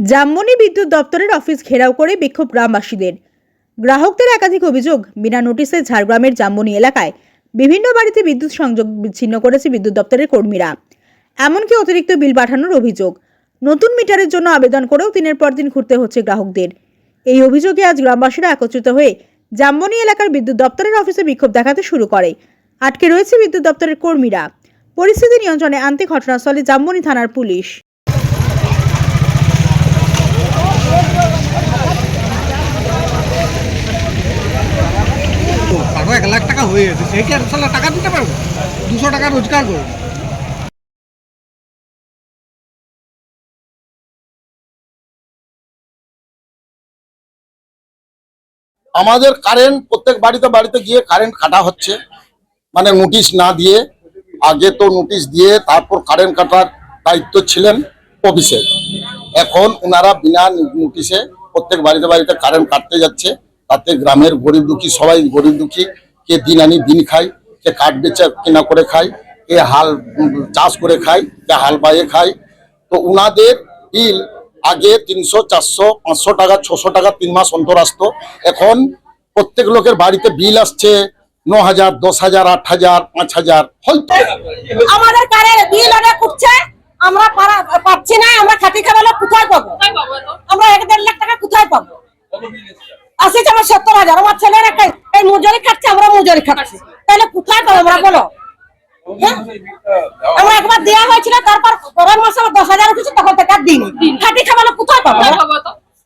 জামমনি বিদ্যুৎ দপ্তরের অফিস ঘেরাও করে বিক্ষোভ গ্রামবাসীদের। গ্রাহকদের একাধিক অভিযোগ, বিনা নোটিশে ঝাড়গ্রামের জামমনি এলাকায় বিভিন্ন বাড়িতে বিদ্যুৎ সংযোগ বিচ্ছিন্ন করেছে বিদ্যুৎ দপ্তরের কর্মীরা। এমনকি অতিরিক্ত বিল পাঠানোর অভিযোগ। নতুন মিটারের জন্য আবেদন করেও দিনের পর দিন ঘুরতে হচ্ছে গ্রাহকদের। এই অভিযোগে আজ গ্রামবাসীরা একত্রিত হয়ে জামমনি এলাকার বিদ্যুৎ দপ্তরের অফিসে বিক্ষোভ দেখাতে শুরু করে। আটকে রয়েছে বিদ্যুৎ দপ্তরের কর্মীরা। পরিস্থিতি নিয়ন্ত্রণে আনতে ঘটনাস্থলে জামমনি থানার পুলিশ তারপর এক লাখ টাকা হয়ে গেছে। সেই কি আর টাকা দিতে পারব? দুশো টাকা রোজগার করব? আমাদের কারেন্ট প্রত্যেক বাড়িতে বাড়িতে গিয়ে কারেন্ট কাটা হচ্ছে। মানে নোটিশ না দিয়ে, আগে তো নোটিশ দিয়ে তারপর কারেন্ট কাটার দায়িত্ব ছিলেন অফিসের এখন ওনারা বিনা নোটিশে প্রত্যেক বাড়িতে বাড়িতে কারেন্ট কাটতে যাচ্ছে। তাতে গ্রামের গরিব দুঃখী, সবাই গরিব দুঃখী কে দিন আনি দিন খায় কে কাঠ বেচা কেনা করে খায় কে হাল চাষ করে খায় কে হাল বাইয়ে খায়। তো উনাদের বিল আগে তিনশো চারশো পাঁচশো টাকা ছশো টাকা তিন মাস অন্তর আসতো। এখন প্রত্যেক লোকের বাড়িতে বিল আসছে ন হাজার দশ হাজার আট হাজার পাঁচ হাজার হয়তো। আমাদের কারের বিল অনেক উঠছে আমরা পাচ্ছি না আমরা খাটি খাওয়ালে কোথায় পাবো? আমরা এক দেড় লাখ টাকা কোথায় পাবো? আসিছে আমার সত্তর হাজার আমার ছেলের একটা- এই মজুরি খাচ্ছে আমরা মজুরি খাচ্ছি। তাহলে কোথায় পাবো আমরা বলো? হ্যাঁ? আমরা একবার দেওয়া হয়েছিল তারপর পরের মাসে আমার দশ হাজার উঠেছে তখন আর দিইনি। খাটি খাওয়ালে কোথায় পাবো?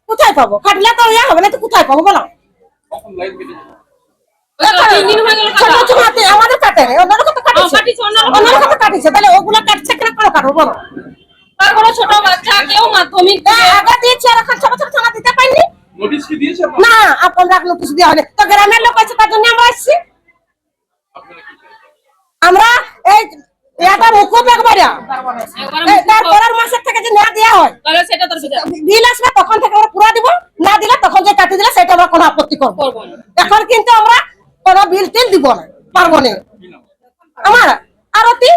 কোথায় পাবো খাটলে তো ইয়া হবে না তো কোথায় পাবো বলো? আমাদের কাটে না, অন্যরা কত কাটিছে কাটিছে। তাহলে ওগুলো কাটছে কিনা কেন কাটবো বলো? ছোট বাচ্চা কেউ মাধ্যমিক আগে দিয়েছি আর এখন ছোট ছোট থানা দিতে পারিনি। নোটিশ কি দিয়েছে না আপনারা নোটিশ দেওয়া হয়নি তো গ্রামের লোক আছে তার জন্য আমরা আসছি। আমরা এই এটা মুকুব একবার তার পরের মাসের থেকে যে না দেওয়া হয় তাহলে সেটা তোর বিল আসবে তখন থেকে আমরা পুরা দিব। না দিলে তখন যে কাটি দিলে সেটা আমরা কোনো আপত্তি করব করব এখন কিন্তু আমরা কোনো বিল টিল দিব না পারব না। আমার আরতি?